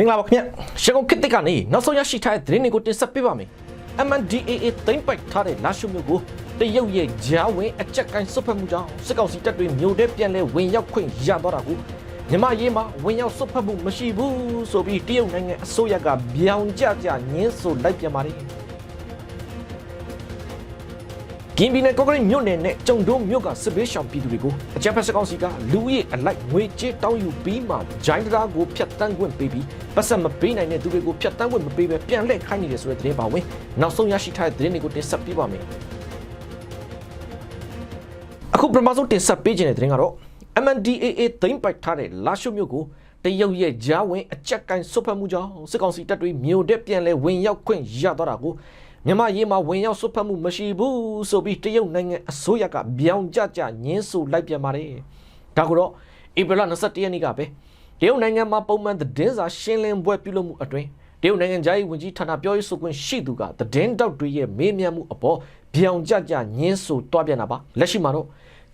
မင်္ဂလာပါခင်ဗျရန်ကုန်ခေတ်တစ်ကနေနောက်ဆုံးရရှိထားတဲ့သတင်းတွေကိုတင်ဆက်ပေးပါမယ် MNDAA သိမ့်ပိုက်ထားတဲ့လာရှုမျိုးကိုတရုတ်ရဲ့ဂျာဝင်အကြက်ကိုင်းစွတ်ဖက်မှုကြောင့်စစ်ကောင်စီတပ်တွေမြို့ထဲပြန်လဲဝင်ရောက်ခွင့်ရသွားတာကိုမြန်မာရေးမှာဝင်ရောက်စွတ်ဖက်မှုမရှိဘူးဆိုပြီးတရုတ်နိုင်ငံအစိုးရကပြောင်ကြကြညင်းဆိုလိုက်ပြန်ပါတယ် ကင်းပြည်နယ်ကော့ကရိတ်မြို့နယ်နဲ့ကျုံဒုံမြို့ကစစ်ဘေးရှောင်ပြည်သူတွေကိုအကြမ်းဖက်စစ်ကောင်စီကလူရဲအလိုက်ငွေကြေးတောင်းယူပြီးမှဂျိုင်းတရားကိုဖျက်တမ်းခွင့်ပေးပြီးပတ်စံမပေးနိုင်တဲ့သူတွေကိုဖျက်တမ်းခွင့်မပေးဘဲပြန်လှည့်ခိုင်းနေတယ်ဆိုတဲ့သတင်းပါဝင်နောက်ဆုံးရရှိထားတဲ့သတင်းတွေကိုတင်ဆက်ပေးပါမယ်အခုပထမဆုံးတင်ဆက်ပေးခြင်းတဲ့သတင်းကတော့ MNDAA သိမ့်ပိုက်ထားတဲ့လာရှုမြို့ကိုတရုတ်ရဲ့ဂျာဝင်အကြက်ကိုင်းစွတ်ဖက်မှုကြောင့်စစ်ကောင်စီတပ်တွေမြို့ထဲပြန်လဲဝင်ရောက်ခွင့်ရသွားတာကို မြန်မာရေးမှာဝင်ရောက်စွတ်ဖက်မှုမရှိဘူးဆိုပြီးတရုတ်နိုင်ငံအစိုးရကပြောင်ကြကြညင်းဆိုလိုက်ပြန်ပါတယ်ဒါကိုတော့ဧပြီလ22ရက်နေ့ကပဲတရုတ်နိုင်ငံမှာပုံမှန်သတင်းစာရှင်းလင်းပွဲပြုလုပ်မှုအတွင်းတရုတ်နိုင်ငံသားရေးဝန်ကြီးဌာနပြောရေးဆိုခွင့်ရှိသူကသတင်းတောက်တွေရဲ့မေးမြန်းမှုအပေါ်ပြောင်ကြကြညင်းဆိုတွားပြန်တာပါလက်ရှိမှာတော့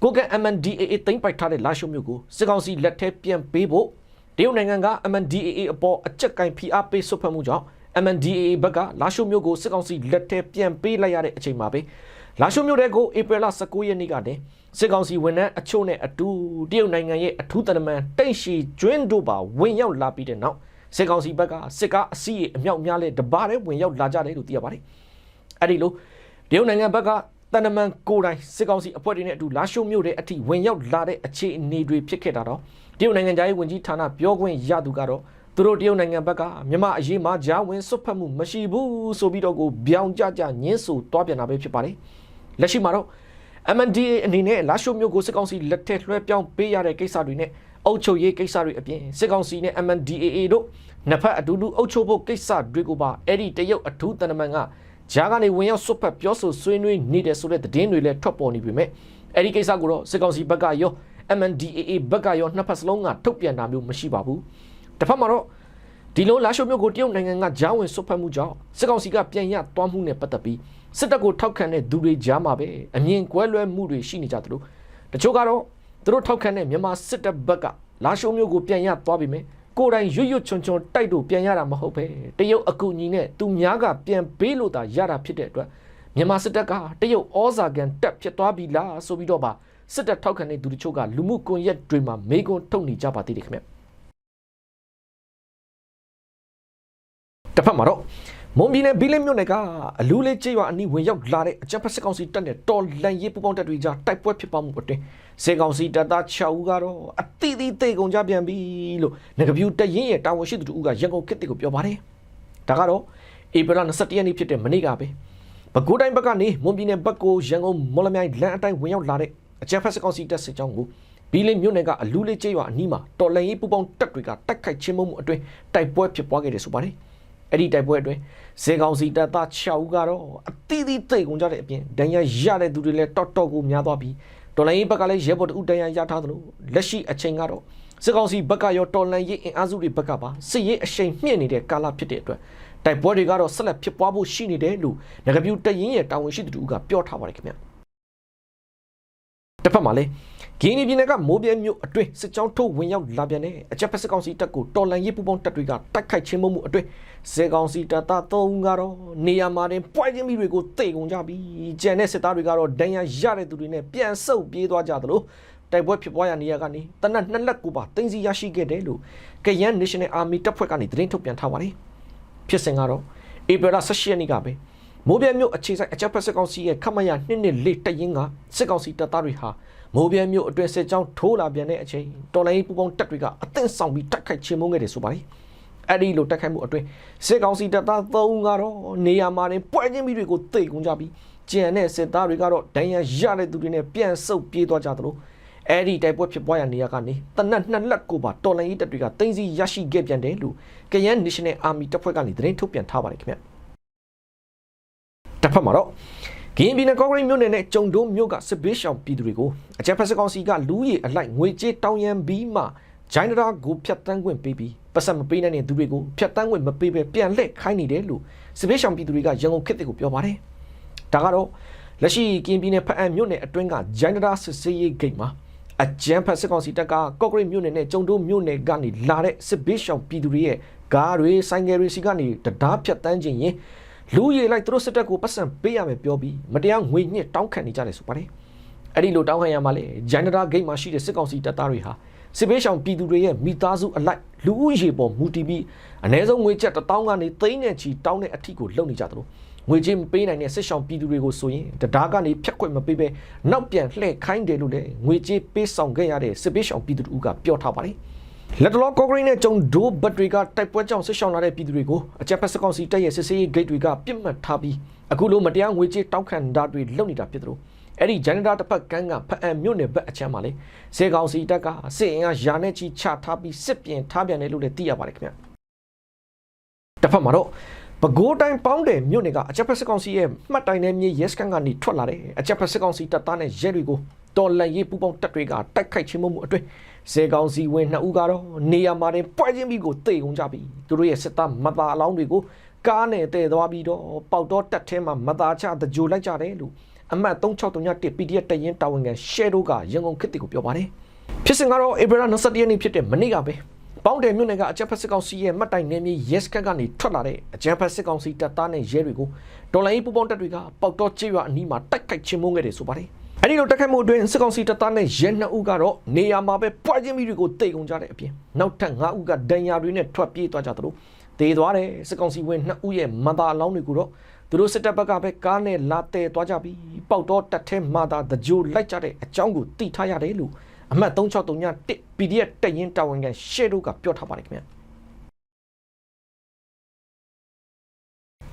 ကိုက MNDAA သိမ့်ပိုက်ထားတဲ့လာရှုမျိုးကိုစစ်ကောင်စီလက်ထဲပြန်ပေးဖို့တရုတ်နိုင်ငံက MNDAA အပေါ်အကြက်ကင်ဖိအားပေးဆွတ်ဖက်မှုကြောင့် MNDAA ဘက်ကလာရှုမျိုးကိုစစ်ကောင်စီလက်ထဲပြန်ပေးလိုက်ရတဲ့အချိန်မှာပဲလာရှုမျိုးတဲ့ကိုဧပြီလ19ရက်နေ့ကတည်းစစ်ကောင်စီဝန်ထမ်းအချို့နဲ့အတူတရုတ်နိုင်ငံရဲ့အထူးတနမန်တိတ်ရှိကျွင်းတို့ပါဝင်ရောက်လာပြီးတဲ့နောက်စစ်ကောင်စီဘက်ကစစ်ကားအစီးအမြောက်များလဲတပါးနဲ့ဝင်ရောက်လာကြတယ်လို့သိရပါတယ်အဲ့ဒီလိုတရုတ်နိုင်ငံဘက်ကတန်တမန်ကိုယ်တိုင်စစ်ကောင်စီအဖွဲ့တွေနဲ့အတူလာရှုမျိုးတဲ့အထိဝင်ရောက်လာတဲ့အခြေအနေတွေဖြစ်ခဲ့တာတော့တရုတ်နိုင်ငံသားရေးဝန်ကြီးဌာနပြောခွင့်ရသူကတော့ သူတို့တရုတ်နိုင်ငံဘက်ကမြန်မာအရေးမှာဂျာဝင်စွတ်ဖက်မှုမရှိဘူးဆိုပြီးတော့ကိုပြောင်ကြကြညင်းဆိုတွားပြန်တာပဲဖြစ်ပါတယ်လက်ရှိမှာတော့ MNDA အနေနဲ့လာရှုမျိုးကိုစစ်ကောင်စီလက်ထက်လွှဲပြောင်းပေးရတဲ့ကိစ္စတွေနဲ့အုပ်ချုပ်ရေးကိစ္စတွေအပြင်စစ်ကောင်စီနဲ့ MNDAA တို့နှစ်ဖက်အတူတူအုပ်ချုပ်ဖို့ကိစ္စတွေကိုပါအဲ့ဒီတရုတ်အထူးတန်တမန်ကဂျာကနေဝင်ရောက်စွတ်ဖက်ပြောဆိုဆွေးနွေးနေတဲ့ဆိုတဲ့သတင်းတွေလည်းထွက်ပေါ်နေပြီမဲ့အဲ့ဒီကိစ္စကိုတော့စစ်ကောင်စီဘက်ကရော MNDAA ဘက်ကရောနှစ်ဖက်စလုံးကထုတ်ပြန်တာမျိုးမရှိပါဘူး တစ်ဖက်မှာတော့ဒီလိုလာရှုမျိုးကိုတရုတ်နိုင်ငံကဂျာဝင်စွတ်ဖက်မှုကြောင့်စစ်ကောင်စီကပြန်ရသွားမှုနဲ့ပတ်သက်ပြီးစစ်တပ်ကိုထောက်ခံတဲ့သူတွေကြားမှာပဲအမြင်ကွဲလွဲမှုတွေရှိနေကြသလိုတချို့ကတော့သူတို့ထောက်ခံတဲ့မြန်မာစစ်တပ်ဘက်ကလာရှုမျိုးကိုပြန်ရသွားပြီမယ်ကိုယ်တိုင်ရွရွချွန်ချွန်တိုက်လို့ပြန်ရတာမဟုတ်ပဲတရုတ်အကူအညီနဲ့သူများကပြန်ပေးလို့သာရတာဖြစ်တဲ့အတွက်မြန်မာစစ်တပ်ကတရုတ်ဩဇာကန်တက်ဖြစ်သွားပြီလားဆိုပြီးတော့ပါစစ်တပ်ထောက်ခံတဲ့သူတချို့ကလူမှုကွန်ရက်တွေမှာမေးခွန်းထုတ်နေကြပါသေးတယ်ခင်ဗျ တစ်ဖက်မှာတော့မွန်ပြည်နယ်ဘီလင်းမြို့နယ်ကအလူးလေးကျေးရွာအနီးဝင်ရောက်လာတဲ့အကြမ်းဖက်စစ်ကောင်စီတပ်နဲ့တော်လန်ရေးပူပေါင်းတပ်တွေကြားတိုက်ပွဲဖြစ်ပွားမှုအတွင်းစေကောင်စီတပ်သား6ဦးကတော့အတိအသီးသိကုန်ကြပြန်ပြီလို့ငကပြူတရင်ရဲ့တာဝန်ရှိသူတို့ကရန်ကုန်ခေတ်တွေကိုပြောပါတယ်။ဒါကတော့ဧပြီလ21ရက်နေ့ဖြစ်တဲ့မနေ့ကပဲပဲခူးတိုင်းဘက်ကနေမွန်ပြည်နယ်ဘက်ကိုရန်ကုန်မော်လမြိုင်လမ်းအတိုင်းဝင်ရောက်လာတဲ့အကြမ်းဖက်စစ်ကောင်စီတပ်စစ်ကြောင်းကိုဘီလင်းမြို့နယ်ကအလူးလေးကျေးရွာအနီးမှာတော်လန်ရေးပူပေါင်းတပ်တွေကတိုက်ခိုက်ချင်းမှုအတွင်းတိုက်ပွဲဖြစ်ပွားခဲ့တယ်ဆိုပါတယ်။ အဲ့ဒီတိုက်ပွဲအတွင်းဇေကောင်စီတပ်သား6ဦးကတော့အတိအသီးသိကုန်ကြတဲ့အပြင်ဒဏ်ရာရတဲ့သူတွေလည်းတော်တော်ကိုများသွားပြီးတော်လိုင်းရေးဘက်ကလည်းရဲဘော်တဦးဒဏ်ရာရထားသလိုလက်ရှိအချိန်ကတော့ဇေကောင်စီဘက်ကရောတော်လိုင်းရေးအင်အားစုတွေဘက်ကပါစစ်ရေးအရှိန်မြင့်နေတဲ့ကာလဖြစ်တဲ့အတွက်တိုက်ပွဲတွေကတော့ဆက်လက်ဖြစ်ပွားဖို့ရှိနေတယ်လို့ငကပြူတရင်ရဲ့တာဝန်ရှိသူတို့ကပြောထားပါတယ်ခင်ဗျ တစ်ဖက်မှာလည်းဂင်းနီပြည်နယ်ကမိုးပြဲမြို့အတွင်းစစ်ကြောင်းထုတ်ဝင်ရောက်လာပြန်တဲ့အကြက်ဖက်စစ်ကောင်စီတပ်ကိုတော်လန်ရေးပူပေါင်းတပ်တွေကတိုက်ခိုက်ချင်းမှုမှုအတွင်းစေကောင်စီတပ်သား၃ဦးကတော့နေရာမှာတင်ပွိုက်ချင်းမိတွေကိုတိတ်ကုန်ကြပြီးကြံတဲ့စစ်သားတွေကတော့ဒဏ်ရာရတဲ့သူတွေနဲ့ပြန်ဆုပ်ပြေးသွားကြသလိုတိုက်ပွဲဖြစ်ပွားရနေရကနေတနက်နှစ်လက်ကိုပါတင်စီရရှိခဲ့တယ်လို့ကရန် National Army တပ်ဖွဲ့ကနေသတင်းထုတ်ပြန်ထားပါတယ်ဖြစ်စဉ်ကတော့ဧပြီလ18ရက်နေ့ကပဲ မိုးပြဲမြို့အခြေဆိုင်အကြက်ဖက်စစ်ကောင်စီရဲ့ခမရနှစ်နှစ်လေးတရင်ကစစ်ကောင်စီတပ်သားတွေဟာမိုးပြဲမြို့အတွင်းစစ်ကြောင်းထိုးလာပြန်တဲ့အချိန်တော်လိုင်းပူပေါင်းတပ်တွေကအသင့်ဆောင်ပြီးတိုက်ခိုက်ခြင်းမုန်းခဲ့တယ်ဆိုပါတယ်အဲ့ဒီလိုတိုက်ခိုက်မှုအတွင်းစစ်ကောင်စီတပ်သား၃ဦးကတော့နေရာမှာတင်ပွဲချင်းပြီးတွေကိုတိတ်ကုန်ကြပြီးကြံတဲ့စစ်သားတွေကတော့ဒဏ်ရာရတဲ့သူတွေနဲ့ပြန်ဆုပ်ပြေးသွားကြသလိုအဲ့ဒီတိုက်ပွဲဖြစ်ပွားရနေရကနေတနက်နှစ်လက်ကိုပါတော်လိုင်းရေးတပ်တွေကတင်းစီရရှိခဲ့ပြန်တယ်လို့ကရန် National Army တပ်ဖွဲ့ကနေသတင်းထုတ်ပြန်ထားပါတယ်ခင်ဗျတစ် ဖက်မှာတော့ဂင်းပြည်နယ်ကော့ဂရိတ်မြို့နယ်နဲ့ကျုံဒိုးမြို့ကစစ်ဘေးရှောင်ပြည်သူတွေကိုအကြမ်းဖက်စစ်ကောင်စီကလူရည်အလိုက်ငွေကြေးတောင်းရန်ပြီးမှဂျိုင်းဒရာကိုဖျက်တမ်းခွင့်ပေးပြီးပတ်စံမပေးနိုင်တဲ့သူတွေကိုဖျက်တမ်းခွင့်မပေးဘဲပြန်လှည့်ခိုင်းနေတယ်လို့စစ်ဘေးရှောင်ပြည်သူတွေကရန်ကုန်ခေတ်တွေကိုပြောပါတယ်။ဒါကတော့လက်ရှိကင်းပြည်နယ်ဖက်အံမြို့နယ်အတွင်းကဂျိုင်းဒရာစစ်စေးရေးဂိတ်မှာအကြမ်းဖက်စစ်ကောင်စီတပ်ကကော့ဂရိတ်မြို့နယ်နဲ့ကျုံဒိုးမြို့နယ်ကနေလာတဲ့စစ်ဘေးရှောင်ပြည်သူတွေရဲ့ကားတွေဆိုင်ကယ်တွေစီကနေတရားဖြတ်တန်းခြင်းရင် လူရည်လိုက်သူတို့စစ်တပ်ကိုပတ်စံပေးရမယ်ပြောပြီးမတရားငွေညှစ်တောင်းခံနေကြတယ်ဆိုပါတယ်အဲ့ဒီလိုတောင်းခံရမှာလေဂျန်နရာဂိတ်မှာရှိတဲ့စစ်ကောင်စီတပ်သားတွေဟာစစ်ဘေးရှောင်ပြည်သူတွေရဲ့မိသားစုအလိုက်လူဦးရေပေါ်မူတည်ပြီးအ ਨੇ ဆုံးငွေချက်တစ်တောင်းကနေသိန်းနဲ့ချီတောင်းတဲ့အထိကိုလုပ်နေကြသလိုငွေချင်းမပေးနိုင်တဲ့စစ်ရှောင်ပြည်သူတွေကိုဆိုရင်တရားကနေဖြတ်ခွင့်မပေးဘဲနောက်ပြန်လှည့်ခိုင်းတယ်လို့လည်းငွေကြေးပေးဆောင်ခဲ့ရတဲ့စစ်ဘေးရှောင်ပြည်သူတို့ကပြောထားပါတယ် လက်တလောကော့ဂရိတ်နဲ့ဂျုံဒိုးဘတ်တွေကတိုက်ပွဲကြောင့်ဆစ်ဆောင်လာတဲ့ပြည်သူတွေကိုအကြက်ဖက်စကောင်စီတပ်ရဲ့စစ်ဆေးရေးဂိတ်တွေကပြစ်မှတ်ထားပြီးအခုလိုမတရားငွေကြေးတောက်ခံတာတွေလုပ်နေတာဖြစ်တယ်လို့အဲ့ဒီဂျန်နတာတစ်ဖက်ကန်းကဖအံမြို့နယ်ဘက်အချမ်းမှာလေစေကောင်စီတပ်ကစစ်အင်အားယာနဲ့ချီချထားပြီးစစ်ပြင်ထားပြန်တယ်လို့လည်းသိရပါတယ်ခင်ဗျတစ်ဖက်မှာတော့ပဲခူးတိုင်းပေါင်းတယ်မြို့နယ်ကအကြက်ဖက်စကောင်စီရဲ့မှတ်တိုင်နယ်မြေရဲစခန်းကနေထွက်လာတဲ့အကြက်ဖက်စကောင်စီတပ်သားနဲ့ရဲတွေကို တော်လန်ရေးပူပေါင်းတပ်တွေကတိုက်ခိုက်ခြင်းမှုအတွင်းစေကောင်စီဝင်နှစ်ဦးကတော့နေရာမှာတင်ပွဲချင်းပြီးကိုတိတ်ကုန်ကြပြီသူတို့ရဲ့စစ်သားမသားအလောင်းတွေကိုကားနဲ့တည်သွားပြီးတော့ပေါက်တော့တက်ထဲမှာမသားချတကြိုလိုက်ကြတယ်လို့အမှတ်3631 PDF တရင်တာဝန်ခံရှယ်တို့ကရန်ကုန်ခေတ်ကိုပြောပါတယ်ဖြစ်စဉ်ကတော့ဧပြီလ21ရက်နေ့ဖြစ်တဲ့မနေ့ကပဲပေါင်းတယ်မြို့နယ်ကအကြမ်းဖက်စစ်ကောင်စီရဲ့မှတ်တိုင်နယ်မြေရဲစခန်းကနေထွက်လာတဲ့အကြမ်းဖက်စစ်ကောင်စီတပ်သားနဲ့ရဲတွေကိုဒေါ်လာရေးပူပေါင်းတပ်တွေကပေါက်တော့ကျေးရွာအနီးမှာတိုက်ခိုက်ချင်းမုန်းခဲ့တယ်ဆိုပါတယ်။ အဲဒီလိုတိုက်ခိုက်မှုအတွင်းစစ်ကောင်စီတပ်သားနဲ့ရဲနှစ်ဦးကတော့နေရာမှာပဲပွားချင်းပြီးတွေကိုတိတ်ကုန်ကြတဲ့အပြင်နောက်ထပ်၅ဦးကဒဏ်ရာတွေနဲ့ထွက်ပြေးသွားကြသလိုတေသွားတယ်စစ်ကောင်စီဝင်နှစ်ဦးရဲ့မသာအလောင်းတွေကိုတော့သူတို့စစ်တပ်ဘက်ကပဲကားနဲ့လာတဲသွားကြပြီးပေါက်တော့တက်ထဲမှာသာတကြိုလိုက်ကြတဲ့အကြောင်းကိုသိထားရတယ်လို့အမှတ်3631 PDF တက်ရင်တာဝန်ခံရှယ်တို့ကပြောထားပါတယ်ခင်ဗျာ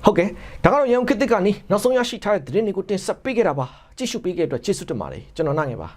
ဟုတ်ကဲ့ဒါကတော့ရန်ကုန်ခေတ်သစ်ကနေနောက်ဆုံးရရှိထားတဲ့သတင်းတွေကိုတင်ဆက်ပေးခဲ့တာပါ ကြည့်ရှုပေးခဲ့တဲ့အတွက်ကျေးဇူးတင်ပါတယ်ကျွန်တော်နိုင်ငယ်ပါ